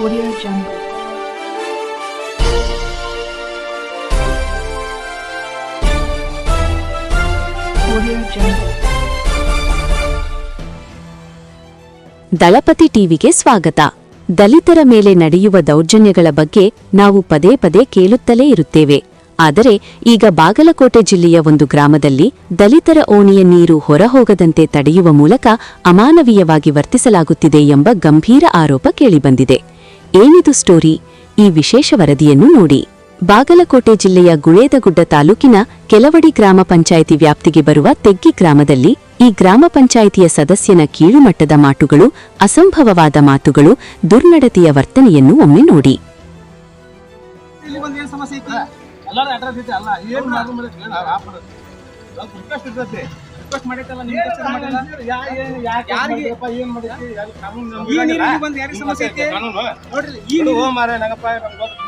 Audio Jungle. ದಳಪತಿ ಟಿವಿಗೆ ಸ್ವಾಗತ. ದಲಿತರ ಮೇಲೆ ನಡೆಯುವ ದೌರ್ಜನ್ಯಗಳ ಬಗ್ಗೆ ನಾವು ಪದೇ ಪದೇ ಕೇಳುತ್ತಲೇ ಇರುತ್ತೇವೆ. ಆದರೆ ಈಗ ಬಾಗಲಕೋಟೆ ಜಿಲ್ಲೆಯ ಒಂದು ಗ್ರಾಮದಲ್ಲಿ ದಲಿತರ ಓಣಿಯ ನೀರು ಹೊರಹೋಗದಂತೆ ತಡೆಯುವ ಮೂಲಕ ಅಮಾನವೀಯವಾಗಿ ವರ್ತಿಸಲಾಗುತ್ತಿದೆ ಎಂಬ ಗಂಭೀರ ಆರೋಪ ಕೇಳಿಬಂದಿದೆ. ಏನಿದು ಸ್ಟೋರಿ? ಈ ವಿಶೇಷ ವರದಿಯನ್ನು ನೋಡಿ. ಬಾಗಲಕೋಟೆ ಜಿಲ್ಲೆಯ ಗುಳೇದಗುಡ್ಡ ತಾಲೂಕಿನ ಕೆಲವಡಿ ಗ್ರಾಮ ಪಂಚಾಯಿತಿ ವ್ಯಾಪ್ತಿಗೆ ಬರುವ ತೆಗ್ಗಿ ಗ್ರಾಮದಲ್ಲಿ ಈ ಗ್ರಾಮ ಪಂಚಾಯಿತಿಯ ಸದಸ್ಯನ ಕೀಳುಮಟ್ಟದ ಮಾತುಗಳು, ಅಸಂಭವವಾದ ಮಾತುಗಳು, ದುರ್ನಡತೆಯ ವರ್ತನೆಯನ್ನು ಒಮ್ಮೆ ನೋಡಿ. ಸಮಸ್ಯೆ ರಿಕ್ವೆಸ್ಟ್ ಇರ್ತೈತಿ ರಿಕ್ವೆಸ್ಟ್ ಮಾಡೈತಲ್ಲ ನಿಮ್ ಕಷ್ಟ ಮಾಡಿಲ್ಲ ಯಾರಿಗೆ? ಏನ್ ಮಾಡೈತಿ ಈ ನೀರಿಗೆ ಬಂದ್ ಯಾರಿಗೆ ಸಮಸ್ಯೆ ಐತಿ? ನೋಡ್ರಿ ಈ ನೀರು ಮಾರ ನಂಗಪ್ಪ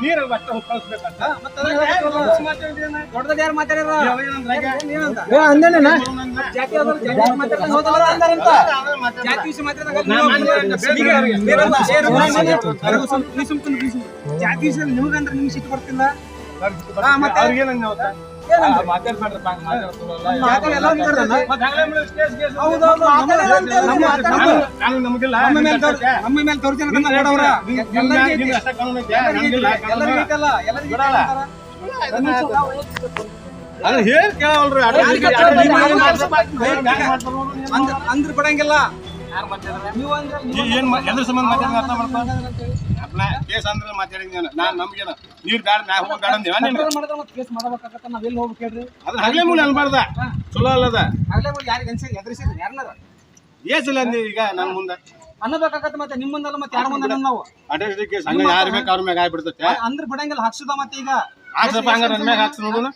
ನೀರು ಅಷ್ಟ ಕಳಿಸ್ಬೇಕಂತ. ದೊಡ್ಡದ ಯಾರು ಮಾತಾಡ್ಯಾರ? ಜಾತಿ ಜಾತಿ ವಿಷಯ ಮಾತಾಡಿದಾಗ ಈಗ. ಜಾತಿ ವಿಷಯ ನಿಮಗಂದ್ರೆ ನಿಮ್ಗೆ ಸಿಟ್ಟು ಬರ್ತಿಲ್ಲ ಹಾ, ಮತ್ತೆ? ಮಾತಾಡಿ ನಮ್ಮ- ಮೇಲೆ. ಅಂದ್ರ- ಅಂದ್ರ ಕೊಡಂಗಿಲ್ಲ ಏನ್ ಎದ್ರ ಸಂಬಂಧ ಅರ್ಥ ಅಪ್ನ ಕೇಸ್ ಅಂದ್ರೆ ಮಾತಾಡಿದ್ ನಾನು ನಾನ್ ನಮ್ಗೇನ ನೀರ್ ಬ್ಯಾಡ ಹೋಗ್ ಬ್ಯಾಡ ಅಂದೇವ ಕೇಸ್ ಮಾಡ್ಬೇಕಾಗತ್ತ ನಾವ್ ಎಲ್ಲಿ ಹೋಗ್ಬೇಕು ಹೇಳ್ರಿ ಅದ್ರ ಹಗಲೇ ಮೂಲ ಅನ್ಬಾರ್ದ ಚಲೋ ಅಲ್ಲದ ಆಗ್ಲೇ ಹೋಗಿ ಯಾರಿಗೆ ಅನ್ಸಿ ಎದುರಿಸಿದ್ರಿ ಯಾರನ್ನಾರ ಏಸಿಲ್ಲ ಅಂದಿ ಈಗ ನನ್ನ ಮುಂದೆ ಅನ್ನಬೇಕಾಗತ್ತ ಮತ್ತೆ ನಿಮ್ಮ ಮುಂದಲ್ಲ ಮತ್ತೆ ಯಾರ ಮುಂದೆ ನಾವು ಅಡ್ರೆಸ್ ಕೇಸ್ ಹಂಗ ಯಾರ ಬೇಕು ಅವ್ರ ಮ್ಯಾಗ ಆಗ್ಬಿಡ್ತೈತೆ ಅಂದ್ರ ಬಿಡಂಗಿಲ್ಲ ಹಾಕ್ಸುದ ಮತ್ತೆ ಈಗ ಹಾಕ್ಸಪ್ಪ ಹಂಗ ನನ್ನ ಮ್ಯಾಗ ಹಾಕ್ಸ್ ನೋಡುನ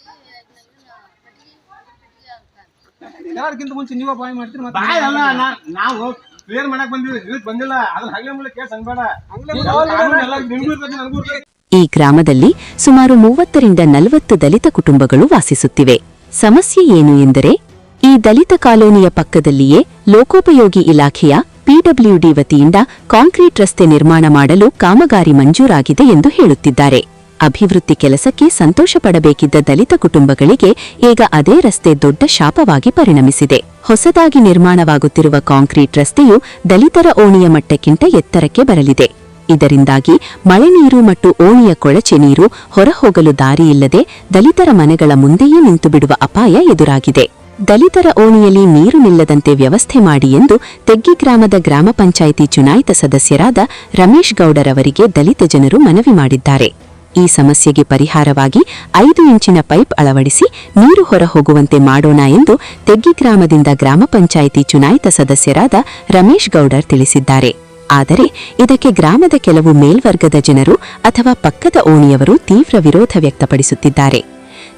ಎಲ್ಲರಿಗಿಂತ ಮುಂಚೆ ನೀವ ಬಾಯ್ ಮಾಡ್ತೀರಿ ಮತ್ತೆ ನಾವು ಕ್ಲಿಯರ್ ಮಾಡಕ್ ಬಂದಿವಿ ಇದಕ್ ಬಂದಿಲ್ಲ. ಅದ್ರ ಹಗಲೇ ಮೂಲ ಕೇಸ್ ಅನ್ಬೇಡ. ಹಂಗ್ಲೇ ಕಾನೂನು ಎಲ್ಲ ನಿಮ್ಗೂ ಇರ್ತೈತಿ ನನಗೂ ಇರ್ತೈತಿ ಈ ಗ್ರಾಮದಲ್ಲಿ ಸುಮಾರು ಮೂವತ್ತರಿಂದ ನಲವತ್ತು ದಲಿತ ಕುಟುಂಬಗಳು ವಾಸಿಸುತ್ತಿವೆ. ಸಮಸ್ಯೆ ಏನು ಎಂದರೆ ಈ ದಲಿತ ಕಾಲೋನಿಯ ಪಕ್ಕದಲ್ಲಿಯೇ ಲೋಕೋಪಯೋಗಿ ಇಲಾಖೆಯ ಪಿಡಬ್ಲ್ಯೂಡಿ ವತಿಯಿಂದ ಕಾಂಕ್ರೀಟ್ ರಸ್ತೆ ನಿರ್ಮಾಣ ಮಾಡಲು ಕಾಮಗಾರಿ ಮಂಜೂರಾಗಿದೆ ಎಂದು ಹೇಳುತ್ತಿದ್ದಾರೆ. ಅಭಿವೃದ್ಧಿ ಕೆಲಸಕ್ಕೆ ಸಂತೋಷ ಪಡಬೇಕಿದ್ದ ದಲಿತ ಕುಟುಂಬಗಳಿಗೆ ಈಗ ಅದೇ ರಸ್ತೆ ದೊಡ್ಡ ಶಾಪವಾಗಿ ಪರಿಣಮಿಸಿದೆ. ಹೊಸದಾಗಿ ನಿರ್ಮಾಣವಾಗುತ್ತಿರುವ ಕಾಂಕ್ರೀಟ್ ರಸ್ತೆಯು ದಲಿತರ ಓಣಿಯ ಮಟ್ಟಕ್ಕಿಂತ ಎತ್ತರಕ್ಕೆ ಬರಲಿದೆ. ಇದರಿಂದಾಗಿ ಮಳೆ ನೀರು ಮತ್ತು ಓಣಿಯ ಕೊಳಚೆ ನೀರು ಹೊರಹೋಗಲು ದಾರಿಯಿಲ್ಲದೆ ದಲಿತರ ಮನೆಗಳ ಮುಂದೆಯೇ ನಿಂತು ಬಿಡುವ ಅಪಾಯ ಎದುರಾಗಿದೆ. ದಲಿತರ ಓಣಿಯಲ್ಲಿ ನೀರು ನಿಲ್ಲದಂತೆ ವ್ಯವಸ್ಥೆ ಮಾಡಿ ಎಂದು ತೆಗ್ಗಿ ಗ್ರಾಮದ ಗ್ರಾಮ ಪಂಚಾಯಿತಿ ಚುನಾಯಿತ ಸದಸ್ಯರಾದ ರಮೇಶ್ ಗೌಡರವರಿಗೆ ದಲಿತ ಜನರು ಮನವಿ ಮಾಡಿದ್ದಾರೆ. ಈ ಸಮಸ್ಯೆಗೆ ಪರಿಹಾರವಾಗಿ ಐದು ಇಂಚಿನ ಪೈಪ್ ಅಳವಡಿಸಿ ನೀರು ಹೊರಹೋಗುವಂತೆ ಮಾಡೋಣ ಎಂದು ತೆಗ್ಗಿ ಗ್ರಾಮದಿಂದ ಗ್ರಾಮ ಪಂಚಾಯಿತಿ ಚುನಾಯಿತ ಸದಸ್ಯರಾದ ರಮೇಶ್ ಗೌಡರ್ ತಿಳಿಸಿದ್ದಾರೆ. ಆದರೆ ಇದಕ್ಕೆ ಗ್ರಾಮದ ಕೆಲವು ಮೇಲ್ವರ್ಗದ ಜನರು ಅಥವಾ ಪಕ್ಕದ ಓಣಿಯವರು ತೀವ್ರ ವಿರೋಧ ವ್ಯಕ್ತಪಡಿಸುತ್ತಿದ್ದಾರೆ.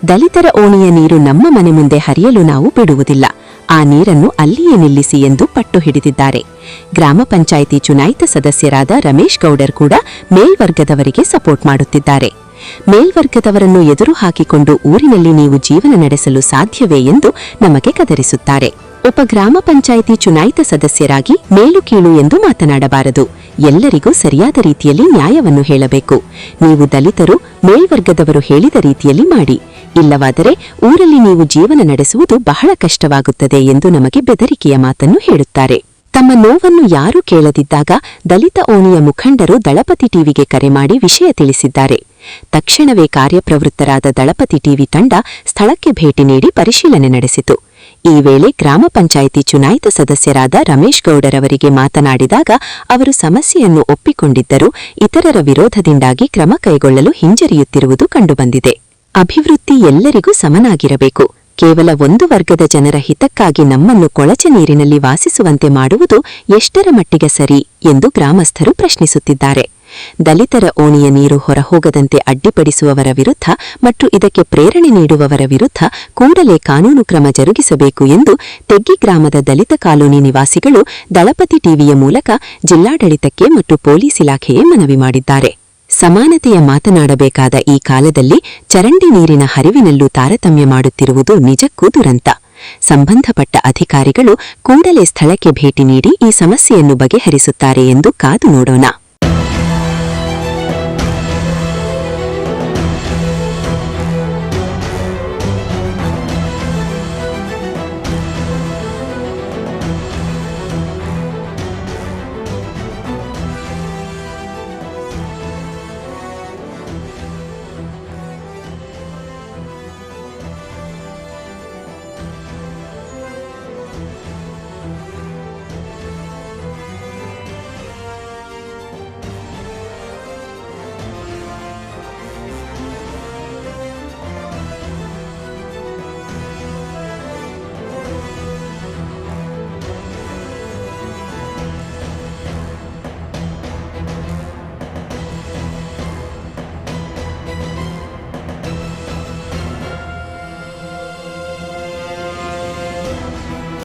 ದಲಿತರ ಓಣಿಯ ನೀರು ನಮ್ಮ ಮನೆ ಮುಂದೆ ಹರಿಯಲು ನಾವು ಬಿಡುವುದಿಲ್ಲ. ಆ ನೀರನ್ನು ಅಲ್ಲಿಯೇ ನಿಲ್ಲಿಸಿ ಎಂದು ಪಟ್ಟು ಹಿಡಿದಿದ್ದಾರೆ. ಗ್ರಾಮ ಪಂಚಾಯಿತಿ ಚುನಾಯಿತ ಸದಸ್ಯರಾದ ರಮೇಶ್ ಗೌಡರ್ ಕೂಡ ಮೇಲ್ವರ್ಗದವರಿಗೆ ಸಪೋರ್ಟ್ ಮಾಡುತ್ತಿದ್ದಾರೆ. ಮೇಲ್ವರ್ಗದವರನ್ನು ಎದುರು ಹಾಕಿಕೊಂಡು ಊರಿನಲ್ಲಿ ನೀವು ಜೀವನ ನಡೆಸಲು ಸಾಧ್ಯವೇ ಎಂದು ನಮಗೆ ಕದರಿಸುತ್ತಾರೆ. ಉಪ ಗ್ರಾಮ ಪಂಚಾಯಿತಿ ಚುನಾಯಿತ ಸದಸ್ಯರಾಗಿ ಮೇಲು ಕೀಳು ಎಂದು ಮಾತನಾಡಬಾರದು. ಎಲ್ಲರಿಗೂ ಸರಿಯಾದ ರೀತಿಯಲ್ಲಿ ನ್ಯಾಯವನ್ನು ಹೇಳಬೇಕು. ನೀವು ದಲಿತರು, ಮೇಲ್ವರ್ಗದವರು ಹೇಳಿದ ರೀತಿಯಲ್ಲಿ ಮಾಡಿ. ಇಲ್ಲವಾದರೆ ಊರಲ್ಲಿ ನೀವು ಜೀವನ ನಡೆಸುವುದು ಬಹಳ ಕಷ್ಟವಾಗುತ್ತದೆ ಎಂದು ನಮಗೆ ಬೆದರಿಕೆಯ ಮಾತನ್ನು ಹೇಳುತ್ತಾರೆ. ತಮ್ಮ ನೋವನ್ನು ಯಾರೂ ಕೇಳದಿದ್ದಾಗ ದಲಿತ ಓಣಿಯ ಮುಖಂಡರು ದಳಪತಿ ಟಿವಿಗೆ ಕರೆ ಮಾಡಿ ವಿಷಯ ತಿಳಿಸಿದ್ದಾರೆ. ತಕ್ಷಣವೇ ಕಾರ್ಯಪ್ರವೃತ್ತರಾದ ದಳಪತಿ ಟಿವಿ ತಂಡ ಸ್ಥಳಕ್ಕೆ ಭೇಟಿ ನೀಡಿ ಪರಿಶೀಲನೆ ನಡೆಸಿತು. ಈ ವೇಳೆ ಗ್ರಾಮ ಪಂಚಾಯಿತಿ ಚುನಾಯಿತ ಸದಸ್ಯರಾದ ರಮೇಶ್ ಗೌಡರವರಿಗೆ ಮಾತನಾಡಿದಾಗ ಅವರು ಸಮಸ್ಯೆಯನ್ನು ಒಪ್ಪಿಕೊಂಡಿದ್ದರೂ. ಇತರರ ವಿರೋಧದಿಂದಾಗಿ ಕ್ರಮ ಕೈಗೊಳ್ಳಲು ಹಿಂಜರಿಯುತ್ತಿರುವುದು ಕಂಡುಬಂದಿದೆ. ಅಭಿವೃದ್ಧಿ ಎಲ್ಲರಿಗೂ ಸಮನಾಗಿರಬೇಕು. ಕೇವಲ ಒಂದು ವರ್ಗದ ಜನರ ಹಿತಕ್ಕಾಗಿ ನಮ್ಮನ್ನು ಕೊಳಚೆ ನೀರಿನಲ್ಲಿ ವಾಸಿಸುವಂತೆ ಮಾಡುವುದು ಎಷ್ಟರ ಮಟ್ಟಿಗೆ ಸರಿ ಎಂದು ಗ್ರಾಮಸ್ಥರು ಪ್ರಶ್ನಿಸುತ್ತಿದ್ದಾರೆ. ದಲಿತರ ಓಣಿಯ ನೀರು ಹೊರಹೋಗದಂತೆ ಅಡ್ಡಿಪಡಿಸುವವರ ವಿರುದ್ಧ ಮತ್ತು ಇದಕ್ಕೆ ಪ್ರೇರಣೆ ನೀಡುವವರ ವಿರುದ್ಧ ಕೂಡಲೇ ಕಾನೂನು ಕ್ರಮ ಜರುಗಿಸಬೇಕು ಎಂದು ತೆಗ್ಗಿ ಗ್ರಾಮದ ದಲಿತ ಕಾಲೋನಿ ನಿವಾಸಿಗಳು ದಳಪತಿ ಟಿವಿಯ ಮೂಲಕ ಜಿಲ್ಲಾಡಳಿತಕ್ಕೆ ಮತ್ತು ಪೊಲೀಸ್ ಇಲಾಖೆಯೇ ಮನವಿ ಮಾಡಿದ್ದಾರೆ. ಸಮಾನತೆಯ ಮಾತನಾಡಬೇಕಾದ ಈ ಕಾಲದಲ್ಲಿ ಚರಂಡಿ ನೀರಿನ ಹರಿವಿನಲ್ಲೂ ತಾರತಮ್ಯ ಮಾಡುತ್ತಿರುವುದು ನಿಜಕ್ಕೂ ದುರಂತ. ಸಂಬಂಧಪಟ್ಟ ಅಧಿಕಾರಿಗಳು ಕೂಡಲೇ ಸ್ಥಳಕ್ಕೆ ಭೇಟಿ ನೀಡಿ ಈ ಸಮಸ್ಯೆಯನ್ನು ಬಗೆಹರಿಸುತ್ತಾರೆ ಎಂದು ಕಾದು ನೋಡೋಣ.